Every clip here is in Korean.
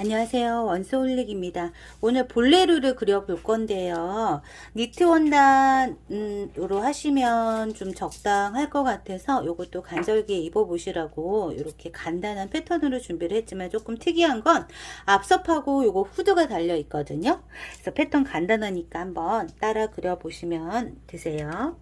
안녕하세요. 원소올릭입니다. 오늘 볼레로를 그려볼 건데요. 니트 원단으로 하시면 좀 적당할 것 같아서 이것도 간절기에 입어보시라고 이렇게 간단한 패턴으로 준비를 했지만 조금 특이한 건 앞섭하고 요거 후드가 달려 있거든요. 그래서 패턴 간단하니까 한번 따라 그려보시면 되세요.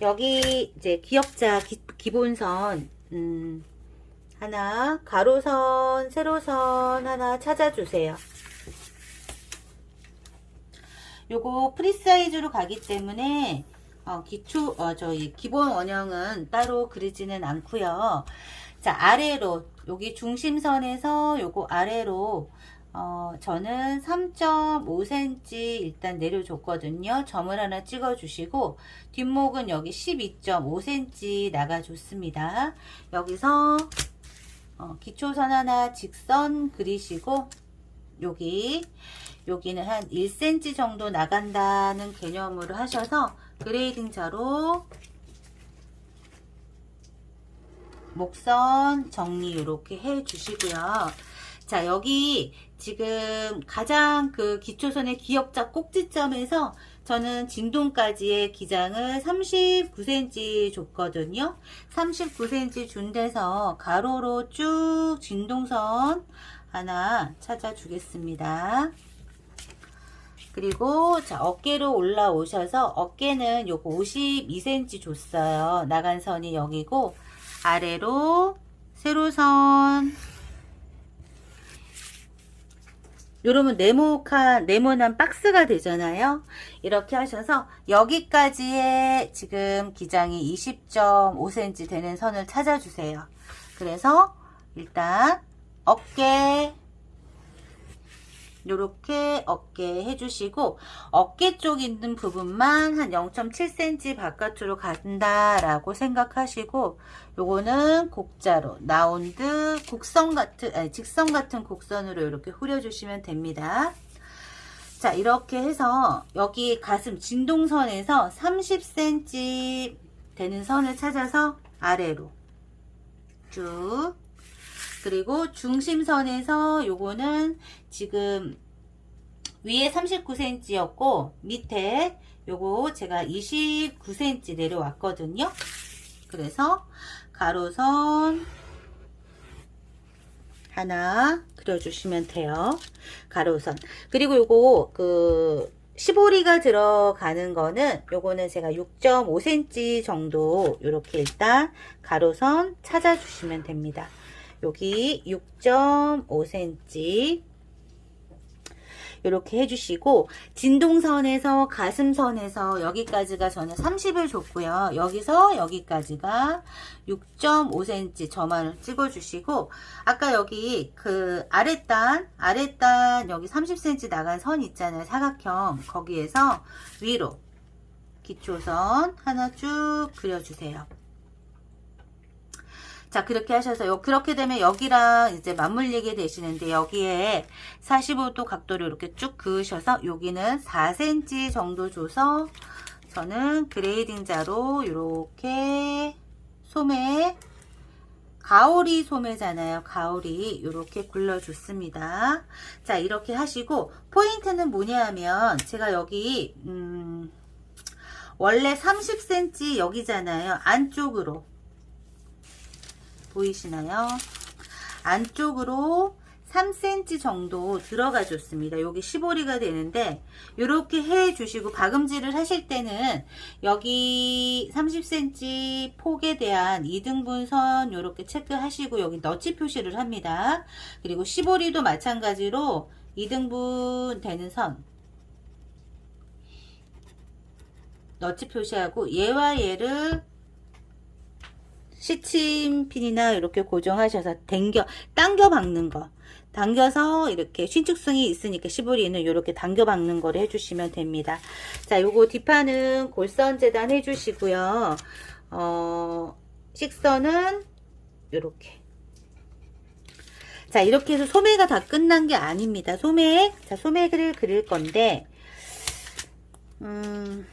여기 이제 기역자 기, 기본선 음, 하나 가로선 세로선 하나 찾아주세요 요거 프리사이즈로 가기 때문에 어, 기초 어, 저희 기본 원형은 따로 그리지는 않고요 자 아래로 여기 중심선에서 요거 아래로 어, 저는 3.5cm 일단 내려줬거든요. 점을 하나 찍어주시고 뒷목은 여기 12.5cm 나가줬습니다. 여기서 어, 기초선 하나 직선 그리시고 여기 여기는 한 1cm 정도 나간다는 개념으로 하셔서 그레이딩 자로 목선 정리 이렇게 해 주시고요. 자, 여기 지금 가장 그 기초선의 기역자 꼭지점에서 저는 진동까지의 기장을 39cm 줬거든요. 39cm 준 데서 가로로 쭉 진동선 하나 찾아주겠습니다. 그리고 자 어깨로 올라오셔서 어깨는 요거 52cm 줬어요. 나간 선이 여기고 아래로 세로선 요러면 네모칸, 네모난 박스가 되잖아요. 이렇게 하셔서 여기까지의 지금 기장이 20.5cm 되는 선을 찾아주세요. 그래서 일단 어깨 요렇게 어깨 해주시고 어깨 쪽 있는 부분만 한 0.7cm 바깥으로 간다라고 생각하시고 요거는 곡자로 라운드 곡선 같은 아니 직선 같은 곡선으로 이렇게 후려주시면 됩니다. 자 이렇게 해서 여기 가슴 진동선에서 30cm 되는 선을 찾아서 아래로 쭉 그리고 중심선에서 요거는 지금 위에 39cm였고 밑에 요거 제가 29cm 내려왔거든요. 그래서 가로선 하나 그려주시면 돼요. 가로선. 그리고 요거 그 시보리가 들어가는 거는 요거는 제가 6.5cm 정도 이렇게 일단 가로선 찾아주시면 됩니다. 여기 6.5cm 이렇게 해주시고 진동선에서 가슴선에서 여기까지가 저는 30을 줬고요. 여기서 여기까지가 6.5cm 점을 찍어주시고 아까 여기 그 아랫단 아랫단 여기 30cm 나간 선 있잖아요. 사각형 거기에서 위로 기초선 하나 쭉 그려주세요. 자, 그렇게 하셔서, 요, 그렇게 되면 여기랑 이제 맞물리게 되시는데, 여기에 45도 각도를 이렇게 쭉 그으셔서, 여기는 4cm 정도 줘서, 저는 그레이딩 자로 이렇게 소매, 가오리 소매잖아요. 가오리 이렇게 굴러줬습니다. 자, 이렇게 하시고, 포인트는 뭐냐 하면, 제가 여기, 음, 원래 30cm 여기잖아요. 안쪽으로. 보이시나요? 안쪽으로 3cm 정도 들어가 줬습니다. 여기 시보리가 되는데 이렇게 해 주시고 박음질을 하실 때는 여기 30cm 폭에 대한 2등분선 이렇게 체크하시고 여기 너치 표시를 합니다. 그리고 시보리도 마찬가지로 2등분 되는 선 너치 표시하고 얘와 얘를 시침핀이나 이렇게 고정하셔서 당겨 당겨 박는 거. 당겨서 이렇게 신축성이 있으니까 시보리는 이렇게 당겨 박는 거를 해주시면 됩니다. 자 요거 뒷판은 골선 재단 해주시고요. 어 식선은 이렇게. 자 이렇게 해서 소매가 다 끝난 게 아닙니다. 소매 자 소매를 그릴 건데 음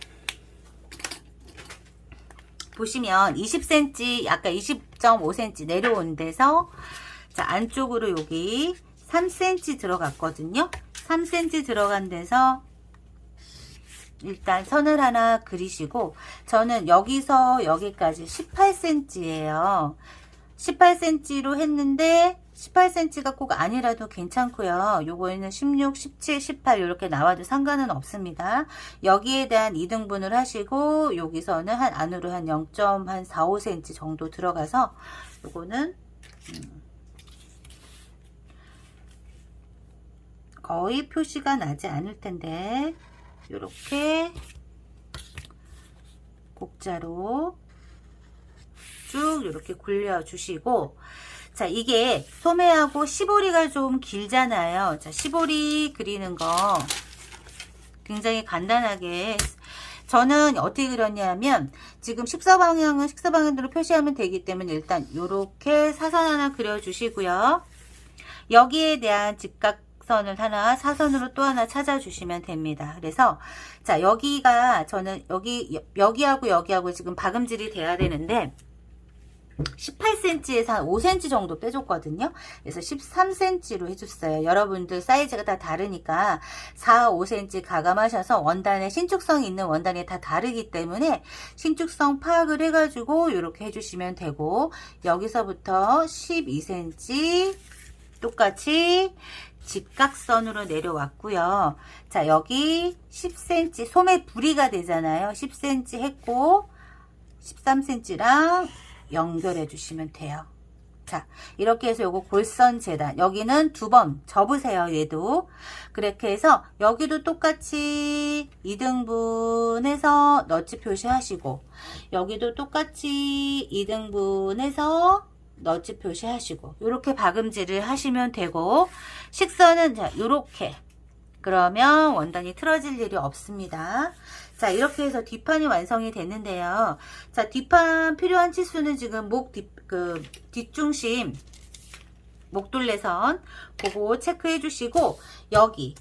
보시면 20cm, 아까 20.5cm 내려온 데서 자, 안쪽으로 여기 3cm 들어갔거든요. 3cm 들어간 데서 일단 선을 하나 그리시고 저는 여기서 여기까지 18cm예요. 18cm로 했는데 18cm가 꼭 아니라도 괜찮고요. 요거에는 16, 17, 18 이렇게 나와도 상관은 없습니다. 여기에 대한 이등분을 하시고 여기서는 한 안으로 한 0.4, 5cm 정도 들어가서 요거는 음, 거의 표시가 나지 않을 텐데 이렇게 곡자로 쭉 이렇게 굴려 주시고 자 이게 소매하고 시보리가 좀 길잖아요. 자 시보리 그리는 거 굉장히 간단하게. 저는 어떻게 그렸냐면 지금 식사방향은 식사방향대로 표시하면 되기 때문에 일단 이렇게 사선 하나 그려주시고요. 여기에 대한 직각선을 하나 사선으로 또 하나 찾아주시면 됩니다. 그래서 자 여기가 저는 여기 여기하고 여기하고 지금 박음질이 돼야 되는데 18cm에서 한 5cm 정도 빼줬거든요. 그래서 13cm로 해줬어요. 여러분들 사이즈가 다 다르니까 4, 5cm 가감하셔서 원단의 신축성이 있는 원단이 다 다르기 때문에 신축성 파악을 해가지고 이렇게 해주시면 되고 여기서부터 12cm 똑같이 직각선으로 내려왔고요. 자 여기 10cm 소매 부리가 되잖아요. 10cm 했고 13cm랑 연결해 주시면 돼요. 자 이렇게 해서 요거 골선 재단 여기는 두 번 접으세요 얘도 그렇게 해서 여기도 똑같이 2등분해서 너치 표시하시고 여기도 똑같이 2등분해서 너치 표시하시고 이렇게 박음질을 하시면 되고 식선은 자 이렇게 그러면 원단이 틀어질 일이 없습니다. 자 이렇게 해서 뒷판이 완성이 됐는데요. 자 뒷판 필요한 치수는 지금 목 뒷, 그 뒷중심 목둘레선 그거 체크해 주시고 여기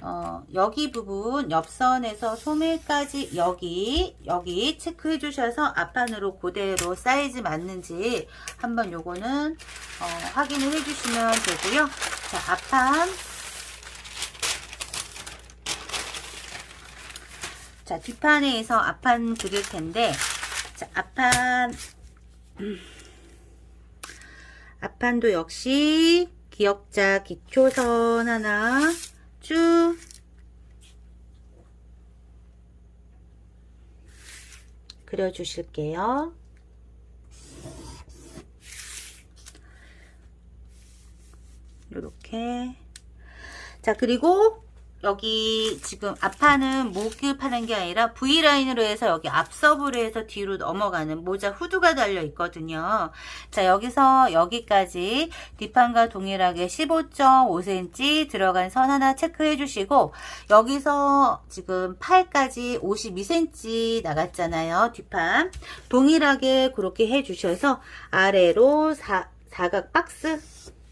어, 여기 부분 옆선에서 소매까지 여기 여기 체크해 주셔서 앞판으로 그대로 사이즈 맞는지 한번 요거는 어, 확인을 해 주시면 되고요 자 앞판 자 뒷판에서 앞판 그릴 텐데 자 앞판 음, 앞판도 역시 기역자 기초선 하나 쭉 그려주실게요. 이렇게 자 그리고 여기 지금 앞판은 목입하는 게 아니라 V라인으로 해서 여기 앞서부로 해서 뒤로 넘어가는 모자 후드가 달려 있거든요. 자 여기서 여기까지 뒷판과 동일하게 15.5cm 들어간 선 하나 체크해 주시고 여기서 지금 팔까지 52cm 나갔잖아요. 뒷판 동일하게 그렇게 해 주셔서 아래로 사, 사각 박스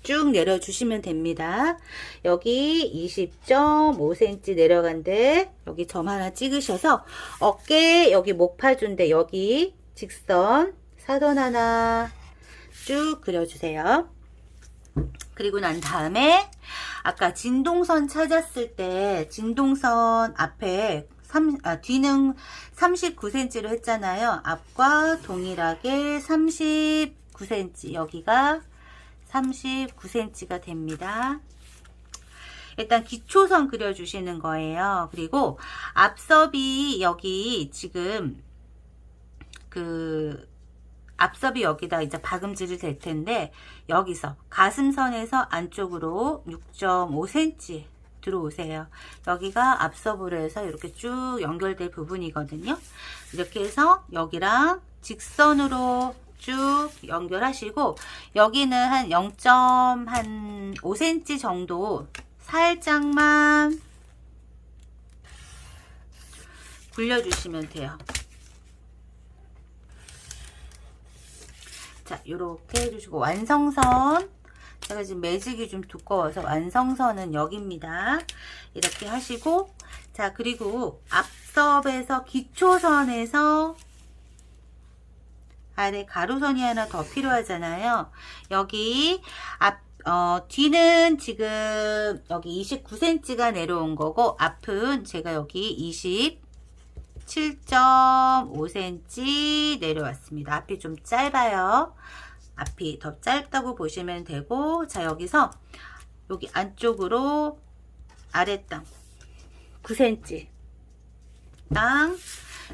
쭉 내려주시면 됩니다. 여기 20.5cm 내려간데 여기 점 하나 찍으셔서 어깨 여기 목파준데 여기 직선 사선 하나 쭉 그려주세요. 그리고 난 다음에 아까 진동선 찾았을 때 진동선 앞에 3, 아, 뒤는 39cm로 했잖아요. 앞과 동일하게 39cm 여기가 39cm가 됩니다. 일단 기초선 그려주시는 거예요. 그리고 앞섭이 여기 지금 그 앞섭이 여기다 이제 박음질이 될 텐데 여기서 가슴선에서 안쪽으로 6.5cm 들어오세요. 여기가 앞섭으로 해서 이렇게 쭉 연결될 부분이거든요. 이렇게 해서 여기랑 직선으로 쭉 연결하시고 여기는 한 0.5cm 정도 살짝만 굴려주시면 돼요. 자, 이렇게 해주시고 완성선 제가 지금 매직이 좀 두꺼워서 완성선은 여기입니다. 이렇게 하시고 자 그리고 앞섭에서 기초선에서 아래 가로선이 하나 더 필요하잖아요. 여기 앞, 어, 뒤는 지금 여기 29cm가 내려온 거고, 앞은 제가 여기 27.5cm 내려왔습니다. 앞이 좀 짧아요. 앞이 더 짧다고 보시면 되고, 자, 여기서 여기 안쪽으로 아래 땅 9cm 땅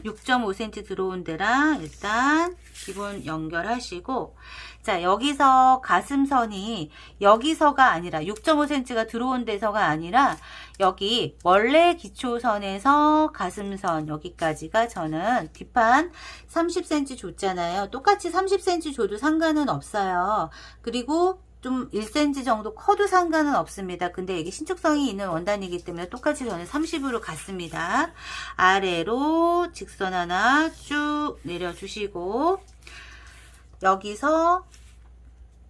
6.5cm 들어온 데랑 일단 기본 연결하시고 자 여기서 가슴선이 여기서가 아니라 6.5cm가 들어온 데서가 아니라 여기 원래 기초선에서 가슴선 여기까지가 저는 뒷판 30cm 줬잖아요. 똑같이 30cm 줘도 상관은 없어요. 그리고 좀 1cm 정도 커도 상관은 없습니다. 근데 이게 신축성이 있는 원단이기 때문에 똑같이 저는 30으로 갔습니다. 아래로 직선 하나 쭉 내려주시고 여기서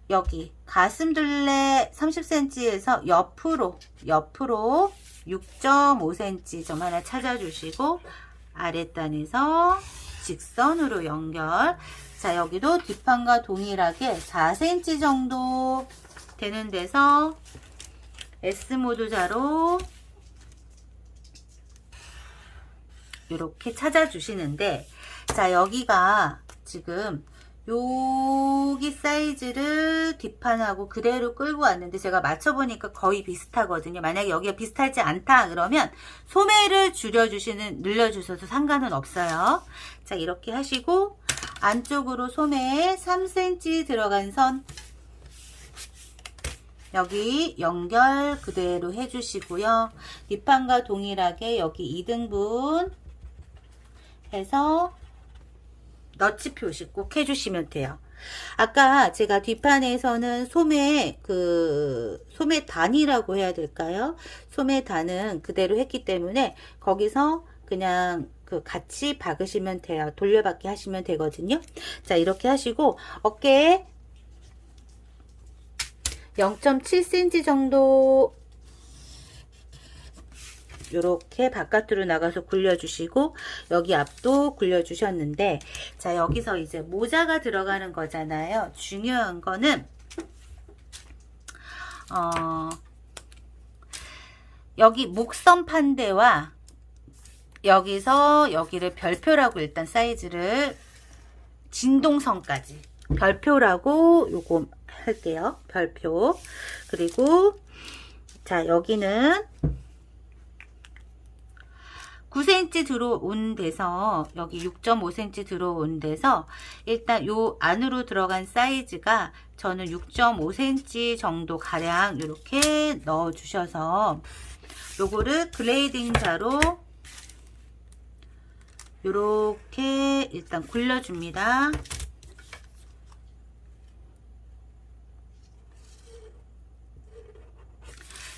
여기 가슴둘레 30cm에서 옆으로 옆으로 6.5cm 점 하나 찾아주시고 아랫단에서 직선으로 연결. 자 여기도 뒷판과 동일하게 4cm 정도 되는 데서 S모드 자로 이렇게 찾아주시는데 자 여기가 지금 여기 사이즈를 뒷판하고 그대로 끌고 왔는데 제가 맞춰보니까 거의 비슷하거든요. 만약에 여기가 비슷하지 않다 그러면 소매를 줄여주시는 늘려주셔도 상관은 없어요. 자 이렇게 하시고 안쪽으로 소매에 3cm 들어간 선 여기 연결 그대로 해주시고요. 뒷판과 동일하게 여기 2등분 해서 너치 표시 꼭 해주시면 돼요. 아까 제가 뒷판에서는 소매 그 소매 단이라고 해야 될까요? 소매 단은 그대로 했기 때문에 거기서 그냥 그 같이 박으시면 돼요. 돌려받기 하시면 되거든요. 자 이렇게 하시고 어깨에 0.7cm 정도 이렇게 바깥으로 나가서 굴려주시고 여기 앞도 굴려주셨는데 자 여기서 이제 모자가 들어가는 거잖아요. 중요한 거는 어 여기 목선 판대와 여기서 여기를 별표라고 일단 사이즈를 진동선까지 별표라고 요거 할게요. 별표 그리고 자 여기는 9cm 들어온 데서 여기 6.5cm 들어온 데서 일단 요 안으로 들어간 사이즈가 저는 6.5cm 정도 가량 이렇게 넣어 주셔서 요거를 글레이딩 자로 요렇게 일단 굴려줍니다.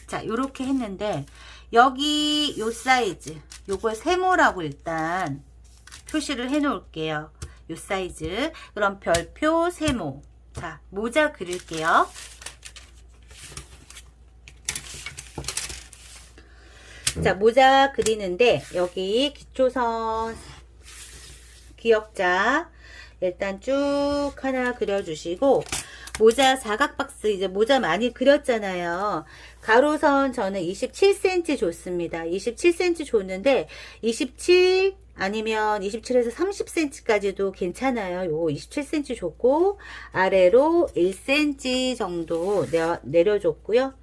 자, 요렇게 했는데 여기 요 사이즈 요걸 세모라고 일단 표시를 해 놓을게요. 요 사이즈. 그럼 별표 세모. 자, 모자 그릴게요. 자, 모자 그리는데 여기 기초선 기역자 일단 쭉 하나 그려주시고 모자 사각 박스 이제 모자 많이 그렸잖아요. 가로선 저는 27cm 줬습니다. 27cm 줬는데 27 아니면 27에서 30cm까지도 괜찮아요. 요 27cm 줬고 아래로 1cm 정도 내려, 내려 줬고요.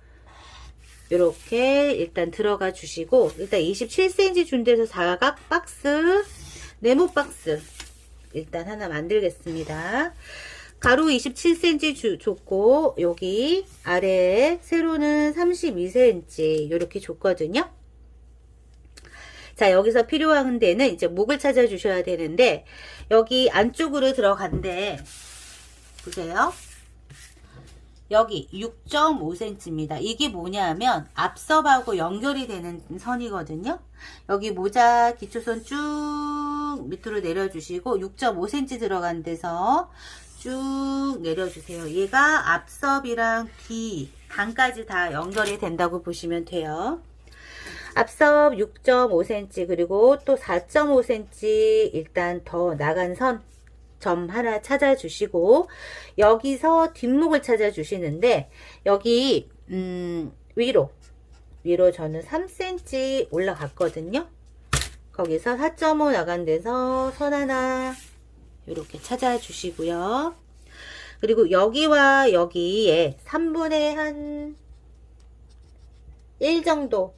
이렇게 일단 들어가 주시고 일단 27cm 준 데서 사각 박스 네모 박스 일단 하나 만들겠습니다. 가로 27cm 주, 줬고 여기 아래에 세로는 32cm 이렇게 줬거든요. 자 여기서 필요한 데는 이제 목을 찾아 주셔야 되는데 여기 안쪽으로 들어간데 보세요. 여기 6.5cm입니다. 이게 뭐냐면 앞섭하고 연결이 되는 선이거든요. 여기 모자 기초선 쭉 밑으로 내려주시고 6.5cm 들어간 데서 쭉 내려주세요. 얘가 앞섭이랑 뒤 단까지 다 연결이 된다고 보시면 돼요. 앞섭 6.5cm 그리고 또 4.5cm 일단 더 나간 선 점 하나 찾아주시고 여기서 뒷목을 찾아주시는데 여기 음, 위로 위로 저는 3cm 올라갔거든요. 거기서 4.5 나간 데서 선 하나 이렇게 찾아주시고요. 그리고 여기와 여기에 3분의 한 1 정도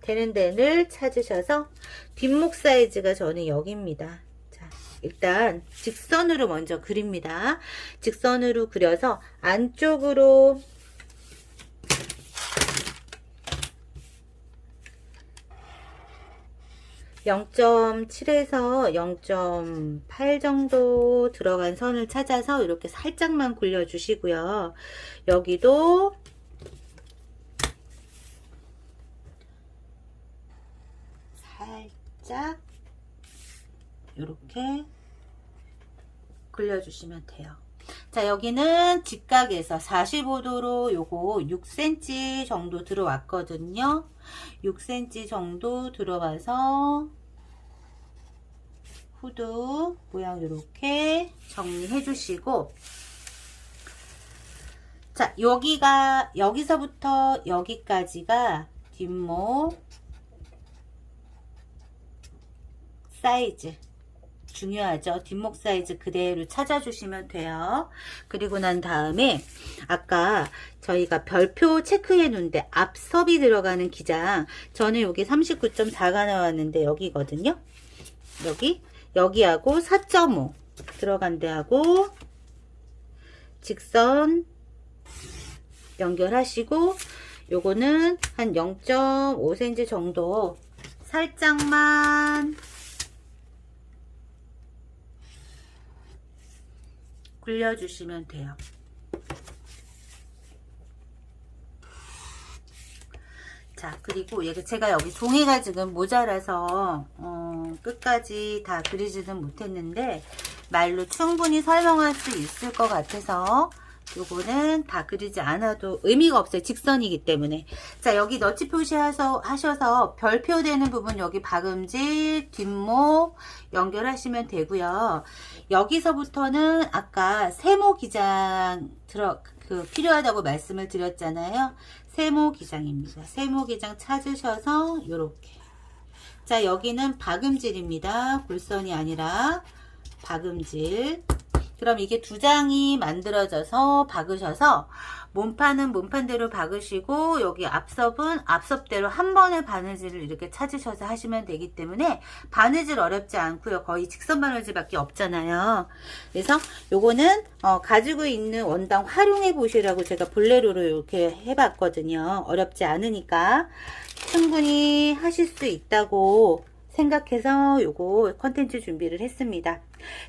되는 데를 찾으셔서 뒷목 사이즈가 저는 여기입니다. 자, 일단 직선으로 먼저 그립니다. 직선으로 그려서 안쪽으로 (0.7에서 0.8) 정도 들어간 선을 찾아서 이렇게 살짝만 굴려 주시고요 여기도 살짝 이렇게 굴려주시면 돼요. 자 여기는 직각에서 45도로 요거 6cm 정도 들어왔거든요. 6cm 정도 들어와서 후드 모양 이렇게 정리해 주시고 자 여기가 여기서부터 여기까지가 뒷목 사이즈 중요하죠. 뒷목 사이즈 그대로 찾아주시면 돼요. 그리고 난 다음에 아까 저희가 별표 체크해 놓은데 앞섭이 들어가는 기장 저는 여기 39.4가 나왔는데 여기거든요. 여기 여기하고 4.5 들어간 데하고 직선 연결하시고 요거는 한 0.5cm 정도 살짝만 굴려주시면 돼요. 자 그리고 얘가 제가 여기 종이가 지금 모자라서 어, 끝까지 다 그리지는 못했는데 말로 충분히 설명할 수 있을 것 같아서 요거는 다 그리지 않아도 의미가 없어요. 직선이기 때문에. 자, 여기 너치 표시하셔서 하셔서 별표 되는 부분 여기 박음질, 뒷목 연결하시면 되고요. 여기서부터는 아까 세모 기장 들어 그 필요하다고 말씀을 드렸잖아요. 세모 기장입니다. 세모 기장 찾으셔서 요렇게. 자, 여기는 박음질입니다. 골선이 아니라 박음질. 그럼 이게 두 장이 만들어져서 박으셔서 몸판은 몸판대로 박으시고 여기 앞섭은 앞섭대로 한 번에 바느질을 이렇게 찾으셔서 하시면 되기 때문에 바느질 어렵지 않고요. 거의 직선 바느질밖에 없잖아요. 그래서 요거는 어, 가지고 있는 원단 활용해 보시라고 제가 볼레로로 이렇게 해봤거든요. 어렵지 않으니까 충분히 하실 수 있다고 생각해서 요거 컨텐츠 준비를 했습니다.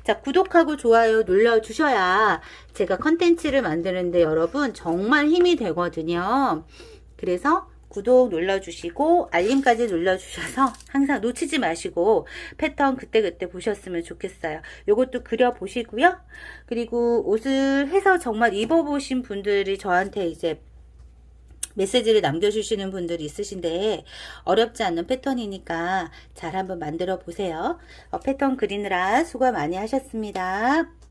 자, 구독하고 좋아요 눌러주셔야 제가 컨텐츠를 만드는데 여러분 정말 힘이 되거든요. 그래서 구독 눌러주시고 알림까지 눌러주셔서 항상 놓치지 마시고 패턴 그때그때 보셨으면 좋겠어요. 요것도 그려보시고요. 그리고 옷을 해서 정말 입어보신 분들이 저한테 이제 메시지를 남겨주시는 분들이 있으신데 어렵지 않는 패턴이니까 잘 한번 만들어 보세요. 어, 패턴 그리느라 수고 많이 하셨습니다.